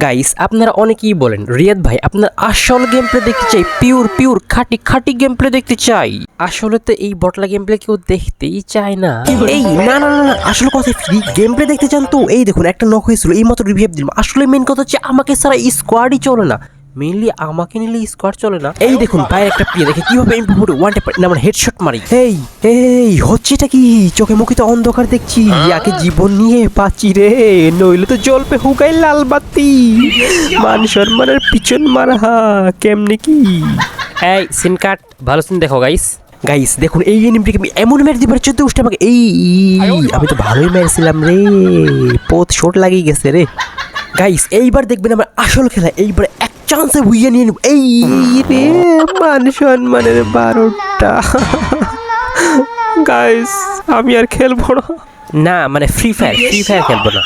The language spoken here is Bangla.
গাইস আপনারা অনেকেই বলেন, রিয়াদ ভাই, আপনার আসল গেম প্লে দেখতে চাই পিওর পিওর খাটি খাটি গেম প্লে দেখতে চাই। আসলে তো এই বটলা গেম প্লে কেউ দেখতেই চায় না। এই, না না না আসল কথা ফ্রি গেম প্লে দেখতে চান তো, এই দেখুন, একটা নক হয়েছিল, এই মাত্র রিভিউ দিলাম। আসলে মেন কথা হচ্ছে, আমাকে সারা স্কোয়াডই চলে না। মেইনলি আমাকে নিলে স্কোয়াড চলে না। এই দেখুন বাইরে একটা প্লেয়ার দেখে কীভাবে এমপি ফোরে ওয়ান ট্যাপ না মানে হেডশট মারি। এই এই হচ্ছে এটা কি? চোখে মুখে তো অন্ধকার দেখছি। ইয়াকে জীবন নিয়ে পাচ্ছি রে নইলে তো জলপে হুকাই লাল বাতি। মান সম্মানের পিছন মারা কেমনে কি? এই সিন কাট ভালো সিন দেখো গাইস গাইস দেখুন এই এনিমিটিকে আমি এমন মেরে দিবার চোদ্দ উঠতে আমাকে এই আমি তো ভালোই মেরেছিলাম রে। পথ শট লাগিয়ে গেছে রে। গাইস এইবার দেখবেন আমার আসল খেলা এইবার এক চান্সে বুঝে নিয়ে এই রে, মান সম্মানের বারোটা। গাইস আমি আর খেলব না। না মানে ফ্রি ফায়ার ফ্রি ফায়ার খেলব না।